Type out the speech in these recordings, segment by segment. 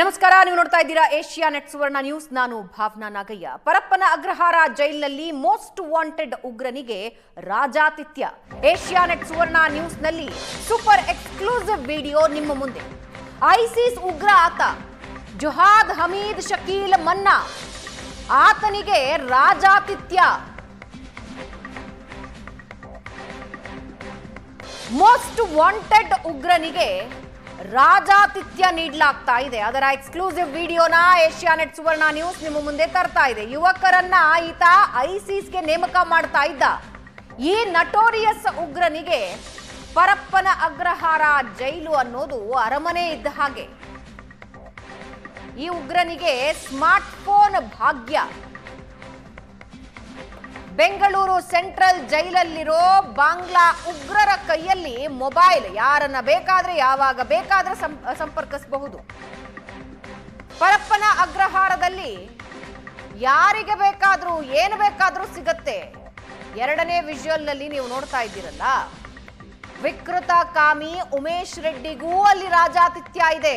ನಮಸ್ಕಾರ, ನೀವು ನೋಡ್ತಾ ಇದ್ದೀರಾ ಏಷ್ಯಾ ನೆಟ್ ಸುವರ್ಣ ನ್ಯೂಸ್. ನಾನು ಭಾವನಾ ನಾಗಯ್ಯ. ಪರಪ್ಪನ ಅಗ್ರಹಾರ ಜೈಲಿನಲ್ಲಿ ಮೋಸ್ಟ್ ವಾಂಟೆಡ್ ಉಗ್ರನಿಗೆ ರಾಜಾತಿಥ್ಯ. ಏಷ್ಯಾ ನೆಟ್ ಸುವರ್ಣ ನ್ಯೂಸ್ನಲ್ಲಿ ಸೂಪರ್ ಎಕ್ಸ್ಕ್ಲೂಸಿವ್ ವಿಡಿಯೋ ನಿಮ್ಮ ಮುಂದೆ. ಐಸಿಸ್ ಉಗ್ರ ಆತ, ಜುಹಾದ್ ಹಮೀದ್ ಶಕೀಲ್ ಮನ್ನಾ, ಆತನಿಗೆ ರಾಜಾತಿಥ್ಯ. ಮೋಸ್ಟ್ ವಾಂಟೆಡ್ ಉಗ್ರನಿಗೆ ರಾಜಾತಿಥ್ಯ ನೀಡಲಾಗ್ತಾ ಇದೆ. ಅದರ ಎಕ್ಸ್ಕ್ಲೂಸಿವ್ ವಿಡಿಯೋನ ಏಷ್ಯಾನೆಟ್ ಸುವರ್ಣ ನ್ಯೂಸ್ ನಿಮ್ಮ ಮುಂದೆ ತರ್ತಾ ಇದೆ. ಯುವಕರನ್ನ ಈತ ಐಸಿಸ್ಗೆ ನೇಮಕ ಮಾಡ್ತಾ ಇದ್ದ. ಈ ನಟೋರಿಯಸ್ ಉಗ್ರನಿಗೆ ಪರಪ್ಪನ ಅಗ್ರಹಾರ ಜೈಲು ಅನ್ನೋದು ಅರಮನೆ ಇದ್ದ ಹಾಗೆ. ಈ ಉಗ್ರನಿಗೆ ಸ್ಮಾರ್ಟ್ ಫೋನ್ ಭಾಗ್ಯ. ಬೆಂಗಳೂರು ಸೆಂಟ್ರಲ್ ಜೈಲಲ್ಲಿರೋ ಬಾಂಗ್ಲಾ ಉಗ್ರರ ಕೈಯಲ್ಲಿ ಮೊಬೈಲ್ ಯಾರನ್ನ ಬೇಕಾದ್ರೆ ಯಾವಾಗ ಬೇಕಾದ್ರೆ ಸಂಪರ್ಕಿಸಬಹುದು. ಪರಪ್ಪನ ಅಗ್ರಹಾರದಲ್ಲಿ ಯಾರಿಗೆ ಬೇಕಾದ್ರೂ, ಏನು ಬೇಕಾದ್ರೂ ಸಿಗತ್ತೆ. ಎರಡನೇ ವಿಜುವಲ್ನಲ್ಲಿ ನೀವು ನೋಡ್ತಾ ಇದ್ದೀರಲ್ಲ. ವಿಕೃತ ಕಾಮಿ ಉಮೇಶ್ ರೆಡ್ಡಿಗೂ ಅಲ್ಲಿ ರಾಜಾತಿಥ್ಯ ಇದೆ.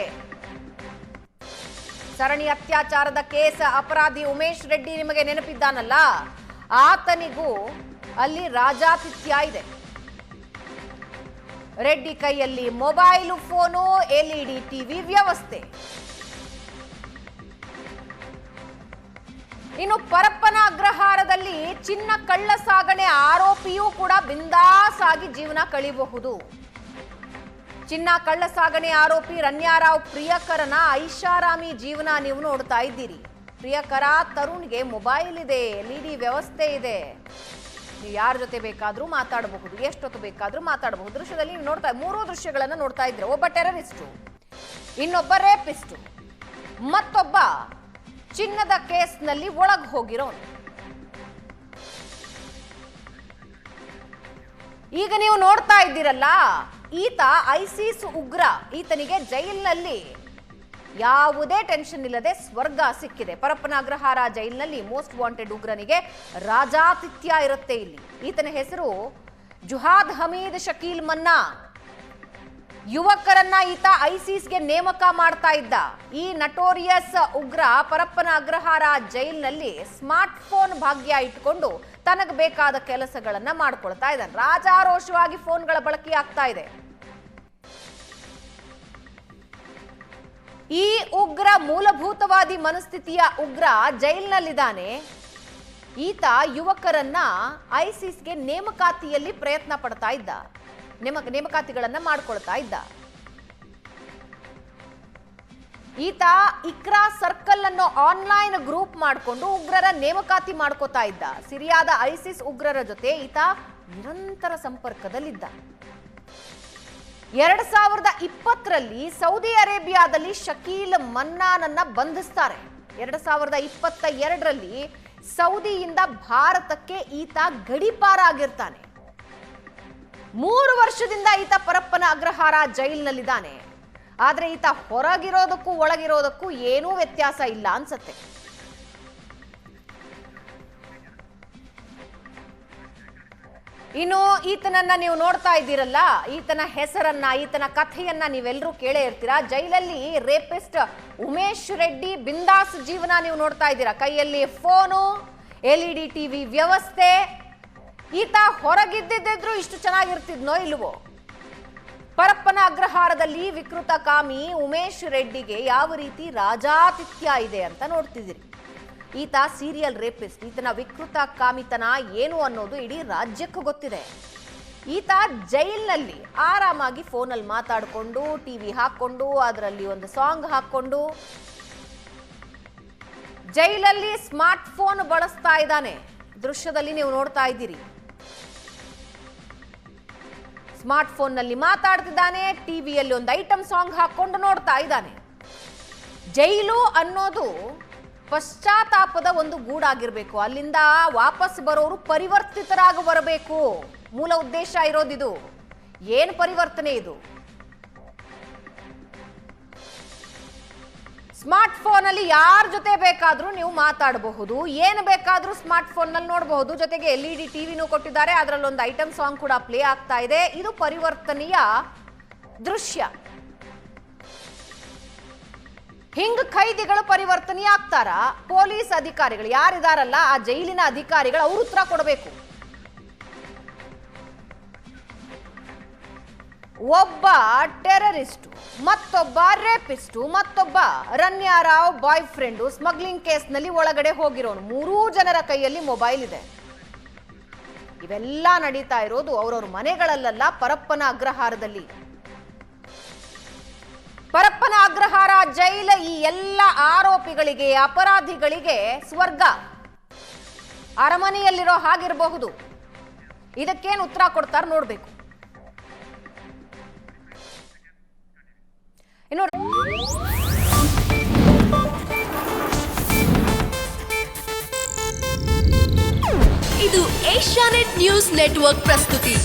ಸರಣಿ ಅತ್ಯಾಚಾರದ ಕೇಸ್ ಅಪರಾಧಿ ಉಮೇಶ್ ರೆಡ್ಡಿ ನಿಮಗೆ ನೆನಪಿದ್ದಾನಲ್ಲ? ಆತನಿಗೂ ಅಲ್ಲಿ ರಾಜಾತಿಥ್ಯ ಇದೆ. ರೆಡ್ಡಿ ಕೈಯಲ್ಲಿ ಮೊಬೈಲು ಫೋನು ಎಲ್ಇಡಿ ಟಿವಿ ವ್ಯವಸ್ಥೆ. ಇನ್ನು ಪರಪ್ಪನ ಅಗ್ರಹಾರದಲ್ಲಿ ಚಿನ್ನ ಕಳ್ಳ ಸಾಗಣೆ ಆರೋಪಿಯೂ ಕೂಡ ಬಿಂದಾಸಾಗಿ ಜೀವನ ಕಳಿಬಹುದು ಚಿನ್ನ ಕಳ್ಳ ಸಾಗಣೆ ಆರೋಪಿ ರನ್ಯಾರಾವ್ ಪ್ರಿಯಕರನ ಐಷಾರಾಮಿ ಜೀವನ ನೀವು ನೋಡ್ತಾ ಇದ್ದೀರಿ. ಪ್ರಿಯಕರ, ತರುಣ್ಗೆ ಮೊಬೈಲ್ ಇದೆ ಎಲ್ ಡಿ ವ್ಯವಸ್ಥೆ ಇದೆ. ನೀವು ಯಾರ ಜೊತೆ ಬೇಕಾದ್ರೂ ಮಾತಾಡಬಹುದು, ಎಷ್ಟೊತ್ತು ಬೇಕಾದ್ರೂ ಮಾತಾಡಬಹುದು. ದೃಶ್ಯದಲ್ಲಿ ನೀವು ನೋಡ್ತಾ, ಮೂರು ದೃಶ್ಯಗಳನ್ನು ನೋಡ್ತಾ ಇದ್ರೆ, ಒಬ್ಬ ಟೆರರಿಸ್ಟು ಇನ್ನೊಬ್ಬ ರೇಪಿಸ್ಟು ಮತ್ತೊಬ್ಬ ಚಿನ್ನದ ಕೇಸ್ನಲ್ಲಿ ಒಳಗ್ ಹೋಗಿರೋ ಈಗ ನೀವು ನೋಡ್ತಾ ಇದ್ದೀರಲ್ಲ, ಈತ ಐಸಿಸ್ ಉಗ್ರ, ಈತನಿಗೆ ಜೈಲಿನಲ್ಲಿ. ಯಾವುದೇ ಟೆನ್ಷನ್ ಇಲ್ಲದೆ ಸ್ವರ್ಗ ಸಿಕ್ಕಿದೆ. ಪರಪ್ಪನ ಅಗ್ರಹಾರ ಜೈಲಿನಲ್ಲಿ ಮೋಸ್ಟ್ ವಾಂಟೆಡ್ ಉಗ್ರನಿಗೆ ರಾಜಾತಿಥ್ಯ ಇರುತ್ತೆ ಇಲ್ಲಿ. ಈತನ ಹೆಸರು ಜುಹಾದ್ ಹಮೀದ್ ಶಕೀಲ್ ಮನ್ನಾ. ಯುವಕರನ್ನ ಈತ ಐಸಿಸ್ಗೆ ನೇಮಕ ಮಾಡ್ತಾ ಇದ್ದ. ಈ ನಟೋರಿಯಸ್ ಉಗ್ರ ಪರಪ್ಪನ ಅಗ್ರಹಾರ ಜೈಲಿನಲ್ಲಿ ಸ್ಮಾರ್ಟ್ ಫೋನ್ ಭಾಗ್ಯ ಇಟ್ಕೊಂಡು ತನಗೆ ಬೇಕಾದ ಕೆಲಸಗಳನ್ನ ಮಾಡ್ಕೊಳ್ತಾ ಇದ್ದಾನೆ. ರಾಜಾರೋಷವಾಗಿ ಫೋನ್ಗಳ ಬಳಕೆ ಆಗ್ತಾ ಇದೆ. ಈ ಉಗ್ರ ಮೂಲಭೂತವಾದಿ ಮನಸ್ಥಿತಿಯ ಉಗ್ರ ಜೈಲಿನಲ್ಲಿದ್ದಾನೆ. ಈತ ಯುವಕರನ್ನ ಐಸಿಸ್ಗೆ ನೇಮಕಾತಿಯಲ್ಲಿ ಪ್ರಯತ್ನ ಪಡ್ತಾ ಇದ್ದ. ನೇಮ, ನೇಮಕಾತಿಗಳನ್ನ ಮಾಡ್ಕೊಳ್ತಾ ಇದ್ದ. ಈತ ಇಕ್ರಾ ಸರ್ಕಲ್ ಅನ್ನು ಆನ್ಲೈನ್ ಗ್ರೂಪ್ ಮಾಡಿಕೊಂಡು ಉಗ್ರರ ನೇಮಕಾತಿ ಮಾಡ್ಕೋತಾ ಇದ್ದ. ಸಿರಿಯಾದ ಐಸಿಸ್ ಉಗ್ರರ ಜೊತೆ ಈತ ನಿರಂತರ ಸಂಪರ್ಕದಲ್ಲಿದ್ದ. ಎರಡ್ ಸಾವಿರದ ಇಪ್ಪತ್ತರಲ್ಲಿ ಸೌದಿ ಅರೇಬಿಯಾದಲ್ಲಿ ಶಕೀಲ್ ಮನ್ನಾನನ್ನ ಬಂಧಿಸ್ತಾರೆ. ಎರಡ್ ಸಾವಿರದ ಇಪ್ಪತ್ತ ಎರಡರಲ್ಲಿ ಸೌದಿಯಿಂದ ಭಾರತಕ್ಕೆ ಈತ ಗಡಿಪಾರ ಆಗಿರ್ತಾನೆ ಮೂರು ವರ್ಷದಿಂದ ಈತ ಪರಪ್ಪನ ಅಗ್ರಹಾರ ಜೈಲಿನಲ್ಲಿದ್ದಾನೆ. ಆದರೆ ಈತ ಹೊರಗಿರೋದಕ್ಕೂ ಒಳಗಿರೋದಕ್ಕೂ ಏನೂ ವ್ಯತ್ಯಾಸ ಇಲ್ಲ ಅನ್ಸತ್ತೆ. ಇನ್ನು ಈತನನ್ನ ನೀವು ನೋಡ್ತಾ ಇದ್ದೀರಲ್ಲ, ಈತನ ಹೆಸರನ್ನ, ಈತನ ಕಥೆಯನ್ನ ನೀವೆಲ್ಲರೂ ಕೇಳೇ ಇರ್ತೀರಾ? ಜೈಲಲ್ಲಿ ರೇಪಿಸ್ಟ್ ಉಮೇಶ್ ರೆಡ್ಡಿ ಬಿಂದಾಸ್ ಜೀವನ ನೀವು ನೋಡ್ತಾ ಇದ್ದೀರಾ? ಕೈಯಲ್ಲಿ phone, L E D TV ವ್ಯವಸ್ಥೆ, ಈತ ಹೊರಗಿದ್ದಿದ್ರು ಇಷ್ಟು ಚೆನ್ನಾಗಿರ್ತಿದ್ನೋ ಇಲ್ವೋ? ಪರಪ್ಪನ ಅಗ್ರಹಾರದಲ್ಲಿ ವಿಕೃತ ಕಾಮಿ ಉಮೇಶ್ ರೆಡ್ಡಿಗೆ ಯಾವ ರೀತಿ ರಾಜಾತಿಥ್ಯ ಇದೆ ಅಂತ ನೋಡ್ತಿದ್ದೀರಿ. ಈತ ಸೀರಿಯಲ್ ರೇಪಿಸ್ಟ್. ಈತನ ವಿಕೃತ ಕಾಮಿತನ ಏನು ಅನ್ನೋದು ಇಡೀ ರಾಜ್ಯಕ್ಕೂ ಗೊತ್ತಿದೆ. ಈತ ಜೈಲ್ನಲ್ಲಿ ಆರಾಮಾಗಿ ಫೋನಲ್ಲಿ ಮಾತಾಡಿಕೊಂಡು ಟಿವಿ ಹಾಕ್ಕೊಂಡು, ಅದರಲ್ಲಿ ಒಂದು ಸಾಂಗ್ ಹಾಕ್ಕೊಂಡು ಜೈಲಲ್ಲಿ ಸ್ಮಾರ್ಟ್ ಫೋನ್ ಬಳಸ್ತಾ ಇದ್ದಾನೆ. ದೃಶ್ಯದಲ್ಲಿ ನೀವು ನೋಡ್ತಾ ಇದ್ದೀರಿ. ಸ್ಮಾರ್ಟ್ ಫೋನ್ನಲ್ಲಿ ಮಾತಾಡ್ತಿದ್ದಾನೆ ಟಿವಿಯಲ್ಲಿ ಒಂದು ಐಟಮ್ ಸಾಂಗ್ ಹಾಕೊಂಡು ನೋಡ್ತಾ ಇದ್ದಾನೆ. ಜೈಲು ಅನ್ನೋದು ಪಶ್ಚಾತ್ತಾಪದ ಒಂದು ಗೂಡಾಗಿರ್ಬೇಕು. ಅಲ್ಲಿಂದ ವಾಪಸ್ ಬರೋರು ಪರಿವರ್ತಿತರಾಗಿ ಬರಬೇಕು. ಮೂಲ ಉದ್ದೇಶ ಇರೋದಿದು. ಏನು ಪರಿವರ್ತನೆ ಇದು? ಸ್ಮಾರ್ಟ್ ಫೋನ್ ಅಲ್ಲಿ ಯಾರ ಜೊತೆ ಬೇಕಾದ್ರೂ ನೀವು ಮಾತಾಡಬಹುದು. ಏನು ಬೇಕಾದ್ರೂ ಸ್ಮಾರ್ಟ್ ಫೋನ್ನಲ್ಲಿ ನೋಡಬಹುದು. ಜೊತೆಗೆ ಎಲ್ ಇ ಡಿ ಟಿವಿನೂ ಕೊಟ್ಟಿದ್ದಾರೆ. ಅದರಲ್ಲೊಂದು ಐಟಮ್ ಸಾಂಗ್ ಕೂಡ ಪ್ಲೇ ಆಗ್ತಾ ಇದೆ. ಇದು ಪರಿವರ್ತನೆಯ ದೃಶ್ಯ. ಹಿಂಗ್ ಖೈದಿಗಳು ಪರಿವರ್ತನೆ ಆಗ್ತಾರ ಪೊಲೀಸ್ ಅಧಿಕಾರಿಗಳು ಯಾರಿದಾರಲ್ಲ, ಆ ಜೈಲಿನ ಅಧಿಕಾರಿಗಳು ಅವ್ರ ಉತ್ತರ ಕೊಡಬೇಕು. ಒಬ್ಬ ಟೆರರಿಸ್ಟು, ಮತ್ತೊಬ್ಬ ರೇಪಿಸ್ಟು, ಮತ್ತೊಬ್ಬ ರನ್ಯಾರಾವ್ ಬಾಯ್ ಫ್ರೆಂಡು ಸ್ಮಗ್ಲಿಂಗ್ ಕೇಸ್ನಲ್ಲಿ ಒಳಗಡೆ ಹೋಗಿರೋನು. ಮೂರೂ ಜನರ ಕೈಯಲ್ಲಿ ಮೊಬೈಲ್ ಇದೆ. ಇವೆಲ್ಲ ನಡೀತಾ ಇರೋದು ಅವ್ರವ್ರ ಮನೆಗಳಲ್ಲ ಪರಪ್ಪನ ಅಗ್ರಹಾರದಲ್ಲಿ. ಪರಪ್ಪನ ಅಗ್ರಹಾರ ಜೈಲ ಈ ಎಲ್ಲ ಆರೋಪಿಗಳಿಗೆ, ಅಪರಾಧಿಗಳಿಗೆ ಸ್ವರ್ಗ. ಅರಮನೆಯಲ್ಲಿರೋ ಹಾಗಿರಬಹುದು. ಇದಕ್ಕೇನು ಉತ್ತರ ಕೊಡ್ತಾರೆ ನೋಡ್ಬೇಕು. ಇನ್ನು ಇದು ಏಷ್ಯಾನೆಟ್ ನ್ಯೂಸ್ ನೆಟ್ವರ್ಕ್ ಪ್ರಸ್ತುತಿ.